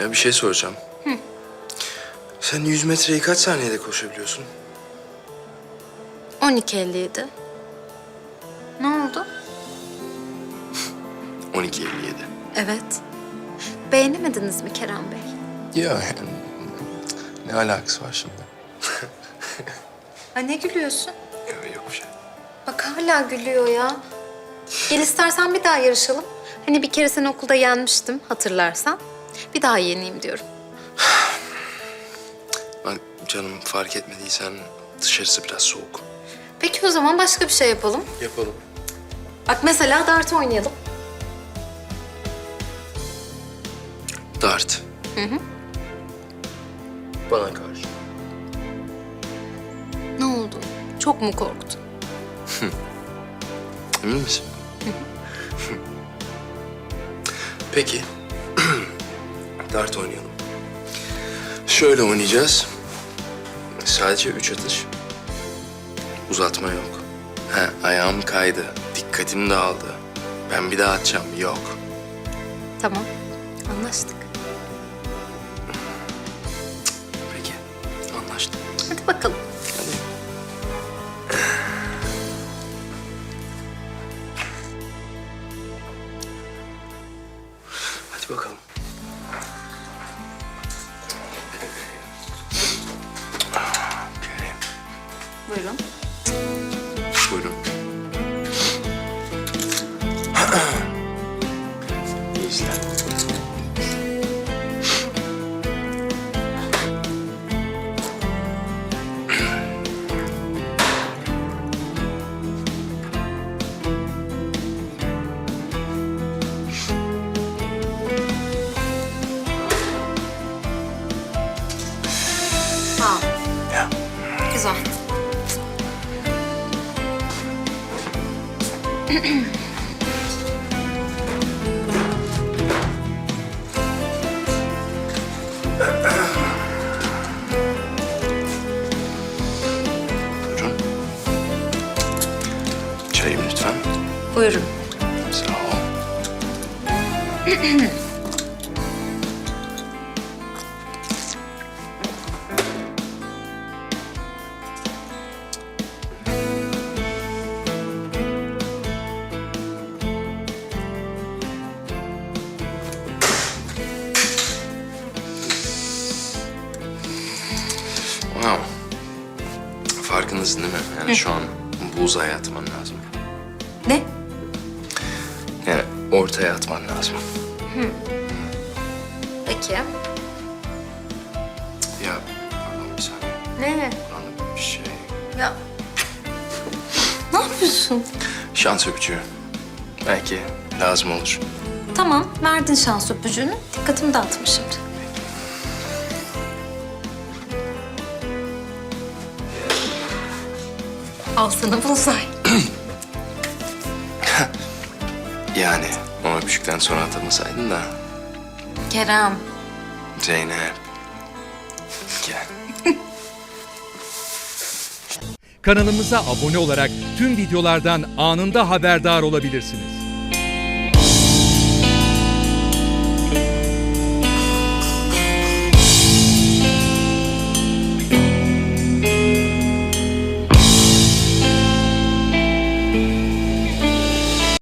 Ya bir şey soracağım. Sen 100 metreyi kaç saniyede koşabiliyorsun? 12.57. Ne oldu? 12.57. Evet. Beğenemediniz mi Kerem Bey? Ya yani ne alakası var şimdi? Ha ne gülüyorsun? Yok, yok bir şey. Bak hala gülüyor ya. Gel istersen bir daha yarışalım. Hani bir kere seni okulda yenmiştim hatırlarsan. Bir daha yeneyim diyorum. Bak canım fark etmediysen dışarısı biraz soğuk. Peki o zaman başka bir şey yapalım. Yapalım. Bak mesela dart oynayalım. Dart. Hı hı. Bana karşı. Ne oldu? Çok mu korktun? Emin misin? Peki. Dart oynayalım. Şöyle oynayacağız. Sadece üç atış. Uzatma yok. Ha, ayağım kaydı. Dikkatim dağıldı. Ben bir daha atacağım. Yok. Tamam. Anlaştık. Peki. Anlaştık. Hadi bakalım. Hadi. Hadi bakalım. Buyurun. Buyurun. İyi işler. Sağ ol. Ya. Güzel. Buyurun. Çayım lütfen. Buyurun. Sağ ol. Wow. Farkındasın değil mi? Yani şu an buğzaya atman lazım. Ne? Yani ortaya atman lazım. Peki. Ya pardon bir saniye. Ne? Bana bir şey. Ya. Ne yapıyorsun? Şans öpücüğü. Belki lazım olur. Tamam, verdin şans öpücüğünü. Dikkatimi dağıtmışımdır. Al sana bullseye. Yani o öpücükten sonra atamasaydın da Kerem. Zeynep. Gel. Kanalımıza abone olarak tüm videolardan anında haberdar olabilirsiniz.